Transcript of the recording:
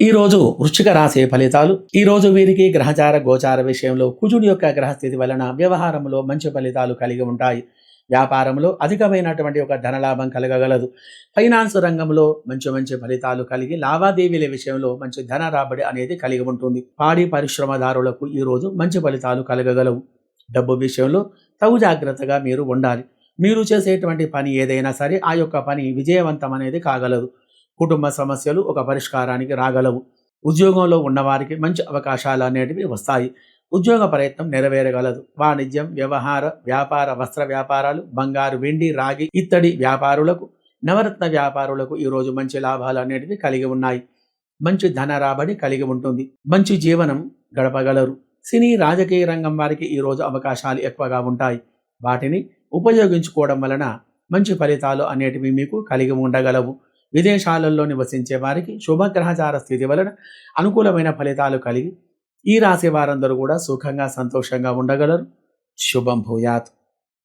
ఈరోజు రోజు వృశ్చిక రాశి ఫలితాలు ఈ రోజు వీరికి గ్రహచార గోచార విషయంలో కుజుడి యొక్క గ్రహస్థితి వలన వ్యవహారంలో మంచి ఫలితాలు కలిగి ఉంటాయి. వ్యాపారంలో అధికమైనటువంటి ఒక ధనలాభం కలగగలదు. ఫైనాన్స్ రంగంలో మంచి మంచి ఫలితాలు కలిగి లావాదేవీల విషయంలో మంచి ధన రాబడి అనేది కలిగి ఉంటుంది. పాడి పరిశ్రమదారులకు ఈరోజు మంచి ఫలితాలు కలగగలవు. డబ్బు విషయంలో తగు జాగ్రత్తగా మీరు ఉండాలి. మీరు చేసేటువంటి పని ఏదైనా సరే ఆ యొక్క పని విజయవంతం అనేది కాగలదు. కుటుంబ సమస్యలు ఒక పరిష్కారానికి రాగలవు. ఉద్యోగంలో ఉన్నవారికి మంచి అవకాశాలు అనేటివి వస్తాయి. ఉద్యోగ ప్రయత్నం నెరవేరగలదు. వాణిజ్యం వ్యవహార వ్యాపార వస్త్ర వ్యాపారాలు బంగారు వెండి రాగి ఇత్తడి వ్యాపారులకు నవరత్న వ్యాపారులకు ఈరోజు మంచి లాభాలు అనేటివి కలిగి ఉన్నాయి. మంచి ధన రాబడి కలిగి ఉంటుంది. మంచి జీవనం గడపగలరు. సినీ రాజకీయ రంగం వారికి ఈరోజు అవకాశాలు ఎక్కువగా ఉంటాయి. వాటిని ఉపయోగించుకోవడం వలన మంచి ఫలితాలు అనేటివి మీకు కలిగి ఉండగలవు. విదేశాలలో నివసించే వారికి శుభగ్రహచార స్థితి వలన అనుకూలమైన ఫలితాలు కలిగి ఈ రాశి వారందరూ కూడా సుఖంగా సంతోషంగా ఉండగలరు. శుభం భూయాత్.